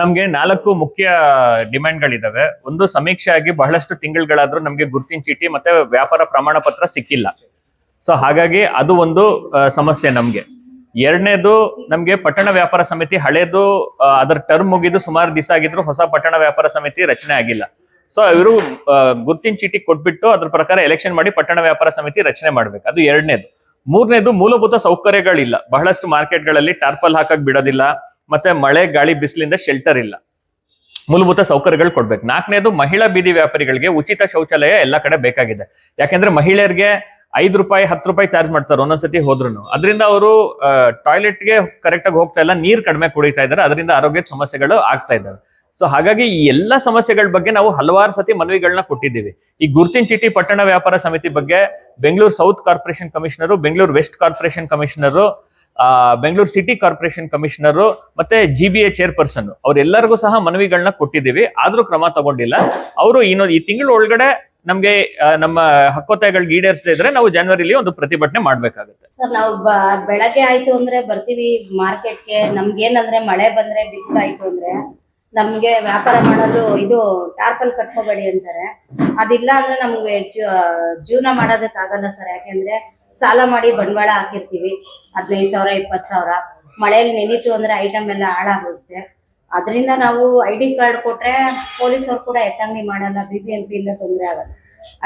ನಮ್ಗೆ ನಾಲ್ಕು ಮುಖ್ಯ ಡಿಮ್ಯಾಂಡ್ಗಳಿದಾವೆ. ಒಂದು ಸಮೀಕ್ಷೆ ಆಗಿ ಬಹಳಷ್ಟು ತಿಂಗಳುಗಳಾದ್ರೂ ನಮ್ಗೆ ಗುರ್ತಿನ ಚೀಟಿ ಮತ್ತೆ ವ್ಯಾಪಾರ ಪ್ರಮಾಣ ಪತ್ರ ಸಿಕ್ಕಿಲ್ಲ. ಸೊ ಹಾಗಾಗಿ ಅದು ಒಂದು ಸಮಸ್ಯೆ ನಮ್ಗೆ. ಎರಡನೇದು, ನಮ್ಗೆ ಪಟ್ಟಣ ವ್ಯಾಪಾರ ಸಮಿತಿ ಹಳೇದು ಅದರ ಟರ್ಮ್ ಮುಗಿದು ಸುಮಾರು ದಿವಸ ಆಗಿದ್ರು ಹೊಸ ಪಟ್ಟಣ ವ್ಯಾಪಾರ ಸಮಿತಿ ರಚನೆ ಆಗಿಲ್ಲ. ಸೊ ಇವರು ಗುರ್ತಿನ ಚೀಟಿ ಕೊಟ್ಬಿಟ್ಟು ಅದ್ರ ಪ್ರಕಾರ ಎಲೆಕ್ಷನ್ ಮಾಡಿ ಪಟ್ಟಣ ವ್ಯಾಪಾರ ಸಮಿತಿ ರಚನೆ ಮಾಡ್ಬೇಕು. ಅದು ಎರಡನೇದು. ಮೂರನೇದು, ಮೂಲಭೂತ ಸೌಕರ್ಯಗಳಿಲ್ಲ. ಬಹಳಷ್ಟು ಮಾರ್ಕೆಟ್ಗಳಲ್ಲಿ ಟಾರ್ಪಲ್ ಹಾಕಕ್ ಬಿಡೋದಿಲ್ಲ. ಮತ್ತೆ ಮಳೆ, ಗಾಳಿ, ಬಿಸಿಲಿಂದ ಶೆಲ್ಟರ್ ಇಲ್ಲ. ಮೂಲಭೂತ ಸೌಕರ್ಯಗಳು ಕೊಡ್ಬೇಕು. ನಾಲ್ಕನೇದು ಮಹಿಳಾ ಬೀದಿ ವ್ಯಾಪಾರಿಗಳಿಗೆ ಉಚಿತ ಶೌಚಾಲಯ ಎಲ್ಲ ಕಡೆ ಬೇಕಾಗಿದೆ. ಯಾಕೆಂದ್ರೆ ಮಹಿಳೆಯರಿಗೆ ಐದು ರೂಪಾಯಿ, ಹತ್ತು ರೂಪಾಯಿ ಚಾರ್ಜ್ ಮಾಡ್ತಾರೆ ಒಂದೊಂದ್ಸತಿ ಹೋದ್ರು ಅದರಿಂದ ಅವರು ಟಾಯ್ಲೆಟ್ಗೆ ಕರೆಕ್ಟಾಗಿ ಹೋಗ್ತಾ ಇಲ್ಲ, ನೀರು ಕಡಿಮೆ ಕುಡಿತಾ ಇದ್ದಾರೆ, ಅದರಿಂದ ಆರೋಗ್ಯದ ಸಮಸ್ಯೆಗಳು ಆಗ್ತಾ ಇದ್ದಾವೆ. ಸೊ ಹಾಗಾಗಿ ಈ ಎಲ್ಲ ಸಮಸ್ಯೆಗಳ ಬಗ್ಗೆ ನಾವು ಹಲವಾರು ಸತಿ ಮನವಿಗಳನ್ನ ಕೊಟ್ಟಿದ್ದೀವಿ. ಈ ಗುರ್ತಿನ ಚೀಟಿ ಪಟ್ಟಣ ವ್ಯಾಪಾರ ಸಮಿತಿ ಬಗ್ಗೆ Bengaluru south corporation commissioner Bengaluru west corporation commissioner Bengaluru city corporation commissioner ಮತ್ತೆ ಜಿ ಬಿ ಎ ಚೇರ್ಪರ್ಸನ್ ಅವರೆಲ್ಲರಿಗೂ ಸಹ ಮನವಿಗಳನ್ನ ಕೊಟ್ಟಿದ್ದೀವಿ. ಆದ್ರೂ ಕ್ರಮ ತಗೊಂಡಿಲ್ಲ. ಅವರು ಇನ್ನೊಂದು ಈ ತಿಂಗಳ ಒಳಗಡೆ ನಮ್ಗೆ ನಮ್ಮ ಹಕ್ಕೊತ್ತಾಯಗಳಿಗೆ ಈಡೇರಿಸದೇ ಇದ್ರೆ ನಾವು ಜನವರಿಲಿ ಒಂದು ಪ್ರತಿಭಟನೆ ಮಾಡ್ಬೇಕಾಗುತ್ತೆ. ಸರ್, ನಾವು ಬೆಳಗ್ಗೆ ಆಯ್ತು ಅಂದ್ರೆ ಬರ್ತೀವಿ ಮಾರ್ಕೆಟ್ಗೆ. ನಮ್ಗೇನಂದ್ರೆ ಮಳೆ ಬಂದ್ರೆ ಬಿಸಿಲಾಯ್ತು ಅಂದ್ರೆ ನಮ್ಗೆ ವ್ಯಾಪಾರ ಮಾಡೋದು ಇದು ಟಾರ್ಪಲ್ ಕಟ್ಕೋಬೇಡಿ ಅಂತಾರೆ. ಅದಿಲ್ಲ ಅಂದ್ರೆ ನಮ್ಗೆ ಜೀವನ ಮಾಡೋದಕ್ಕಾಗಲ್ಲ ಸರ್. ಯಾಕೆಂದ್ರೆ ಸಾಲ ಮಾಡಿ ಬಂಡವಾಳ ಹಾಕಿರ್ತೀವಿ. ಹದಿನೈದು ಸಾವಿರ, ಇಪ್ಪತ್ತು ಸಾವಿರ. ಮಳೆಯಲ್ಲಿ ನೆನೀತು ಅಂದ್ರೆ ಐಟಮ್ ಎಲ್ಲ ಹಾಳಾಗುತ್ತೆ. ಅದರಿಂದ ನಾವು ಐ ಡಿ ಕಾರ್ಡ್ ಕೊಟ್ರೆ ಪೊಲೀಸವ್ರು ಕೂಡ ಎತ್ತಂಗಡಿ ಮಾಡಲ್ಲ ಬಿ ಬಿ ಎಂ ಪಿ ಇಂದ ತೊಂದರೆ ಆಗಲ್ಲ.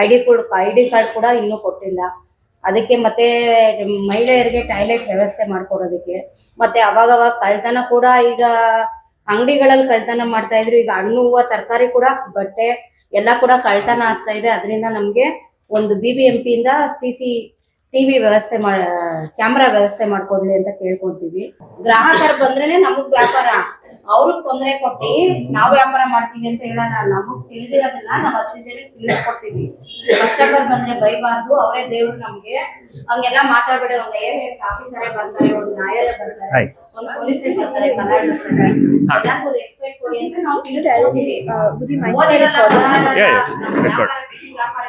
I D I D card ಕೂಡ ಇನ್ನೂ ಕೊಟ್ಟಿಲ್ಲ. ಅದಕ್ಕೆ ಮತ್ತೆ ಮಹಿಳೆಯರಿಗೆ ಟಾಯ್ಲೆಟ್ ವ್ಯವಸ್ಥೆ ಮಾಡ್ಕೊಡೋದಕ್ಕೆ, ಮತ್ತೆ ಅವಾಗವಾಗ ಕಳ್ತನ ಕೂಡ ಈಗ ಅಂಗಡಿಗಳಲ್ಲಿ ಕಳ್ತನ ಮಾಡ್ತಾ ಇದ್ರು. ಈಗ ಹಣ್ಣು ಹೂವು ತರಕಾರಿ ಕೂಡ, ಬಟ್ಟೆ ಎಲ್ಲ ಕೂಡ ಕಳ್ತನ ಆಗ್ತಾ ಇದೆ. ಅದರಿಂದ ನಮಗೆ ಒಂದು ಬಿ ಬಿ ಎಂ ಪಿಯಿಂದ ಸಿ ಸಿ ಟಿವಿ ವ್ಯವಸ್ಥೆ ಮಾಡ ಕ್ಯಾಮ್ರಾ ವ್ಯವಸ್ಥೆ ಮಾಡ್ಕೊಡ್ಲಿ ಅಂತ ಕೇಳ್ಕೊಂತೀವಿ. ಗ್ರಾಹಕರು ಬಂದ್ರೇನೆ ನಮಗ್ ವ್ಯಾಪಾರ. ಅವ್ರಿಗೆ ತೊಂದರೆ ಕೊಟ್ಟಿ ನಾವು ವ್ಯಾಪಾರ ಮಾಡ್ತೀವಿ ಅಂತ ಹೇಳೋಣ ನಮಗ್ ತಿಳಿದಿರೋದನ್ನ ನಾವ್ ಹತ್ತು ಜನಕ್ಕೆ ತಿಳಿಸ್ಕೊಡ್ತೀವಿ. ಕಸ್ಟಮರ್ ಬಂದ್ರೆ ಬೈಬಾರ್ದು ಅವರೇ ದೇವ್ರು ನಮ್ಗೆ. ಹಂಗೆಲ್ಲ ಮಾತಾಡ್ಬೇಡ ಒಂದ್ ಐ ಎಸ್ ಆಫೀಸರೇ ಬರ್ತಾರೆ ಒಂದ್ ನಾಯರೇ ಬರ್ತಾರೆ. ಒಂದು ಪೊಲೀಸೇ ಬರ್ತಾರೆ ರೆಸ್ಪೆಕ್ಟ್ ಕೊಡಿ ಅಂತ ನಾವು ತಿಳಿಸ್ಕೊಡ್ತೀವಿ. Would ಓದಿರಲ್ಲ, ವ್ಯಾಪಾರ.